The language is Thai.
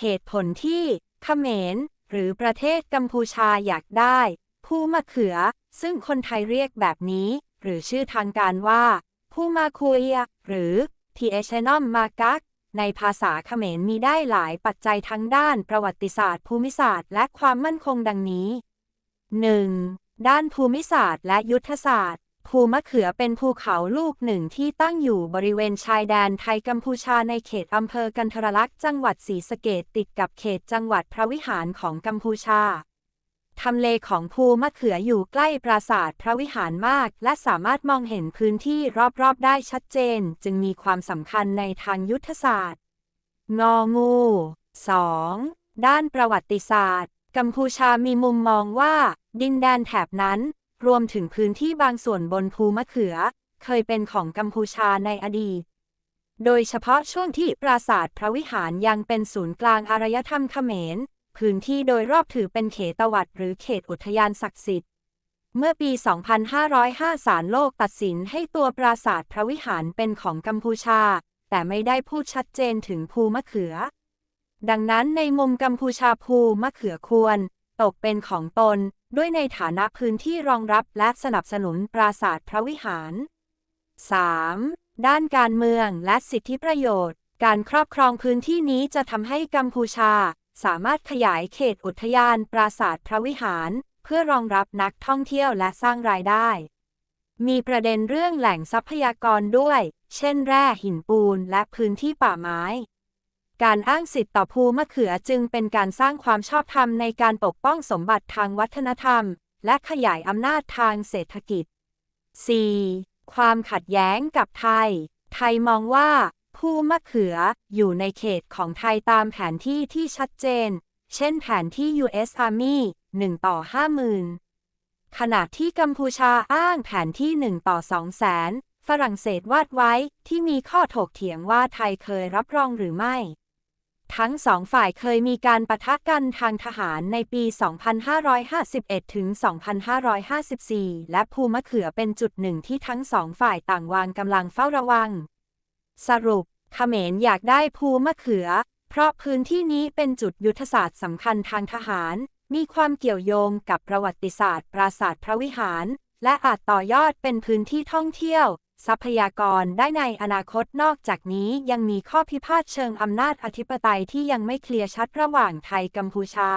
เหตุผลที่เขมรหรือประเทศกัมพูชาอยากได้ ผู้มะเขือ ซึ่งคนไทยเรียกแบบนี้ หรือชื่อทางการว่า ผู้มาคุยหรือทีเอชนอมมากักในภาษาเขมรมีได้หลายปัจจัยทั้งด้านประวัติศาสตร์ ภูมิศาสตร์ และความมั่นคงดังนี้ 1. ด้านภูมิศาสตร์และยุทธศาสตร์ ภูมะเขือเป็นภูเขาลูกหนึ่งที่ตั้งอยู่บริเวณชายแดนไทยกัมพูชาในเขตอำเภอกันทรลักษณ์จังหวัดศรีสะเกดติดกับเขตจังหวัดพระวิหารของกัมพูชาทำเลของภูมะเขืออยู่ใกล้ปราสาทพระวิหารมาก และสามารถมองเห็นพื้นที่รอบๆได้ชัดเจน จึงมีความสำคัญในทางยุทธศาสตร์งองู 2. ด้านประวัติศาสตร์ กัมพูชามีมุมมองว่า ดินแดนแถบนั้น รวมถึงพื้นที่บางส่วนบนภูมะเขือ เคยเป็นของกัมพูชาในอดีต โดยเฉพาะช่วงที่ปราสาทพระวิหารยังเป็นศูนย์กลางอารยธรรมเขมร พื้นที่โดยรอบถือเป็นเขตวัดหรือเขตอุทยานศักดิ์สิทธิ์ เมื่อปี 2505 ศาลโลกตัดสินให้ตัวปราสาทพระวิหารเป็นของกัมพูชา แต่ไม่ได้พูดชัดเจนถึงภูมะเขือ ดังนั้นในมุมกัมพูชาภูมะเขือควร ตกเป็นของตน ด้วยในฐานะพื้นที่รองรับและสนับสนุนปราสาทพระวิหาร 3. ด้านการเมืองและสิทธิประโยชน์ การครอบครองพื้นที่นี้จะทำให้กัมพูชา สามารถขยายเขตอุทยานปราสาทพระวิหาร เพื่อรองรับนักท่องเที่ยวและสร้างรายได้ มีประเด็นเรื่องแหล่งทรัพยากรด้วย เช่นแร่หินปูนและพื้นที่ป่าไม้ การอ้างสิทธิ์ต่อภูมะเขือจึงเป็นการสร้างความชอบธรรมในการปกป้องสมบัติทางวัฒนธรรม และขยายอำนาจทางเศรษฐกิจ 4. ความขัดแย้งกับไทย ไทยมองว่า ภูมะเขืออยู่ในเขตของไทยตามแผนที่ที่ชัดเจน เช่นแผนที่ U.S. Army 1 ต่อ 50,000 ขณะที่กัมพูชาอ้างแผนที่ 1 ต่อ 200,000ฝรั่งเศสวาดไว้ที่มีข้อถกเถียงว่าไทยเคยรับรองหรือไม่ ทั้งสองฝ่ายเคยมีการปะทะกันทางทหารในปี 2551 ถึง 2554 และภูมะเขือเป็นจุดหนึ่งที่ทั้งสองฝ่ายต่างวางกำลังเฝ้าระวัง สรุปเขมรอยากได้ภูมะเขือ เพราะพื้นที่นี้เป็นจุดยุทธศาสตร์สำคัญทางทหาร มีความเกี่ยวโยงกับประวัติศาสตร์ ปราสาทพระวิหาร และอาจต่อยอดเป็นพื้นที่ท่องเที่ยว ทรัพยากรได้ในอนาคตนอกจากนี้ยังมีข้อพิพาทเชิงอำนาจอธิปไตยที่ยังไม่เคลียร์ชัดระหว่างไทยกัมพูชา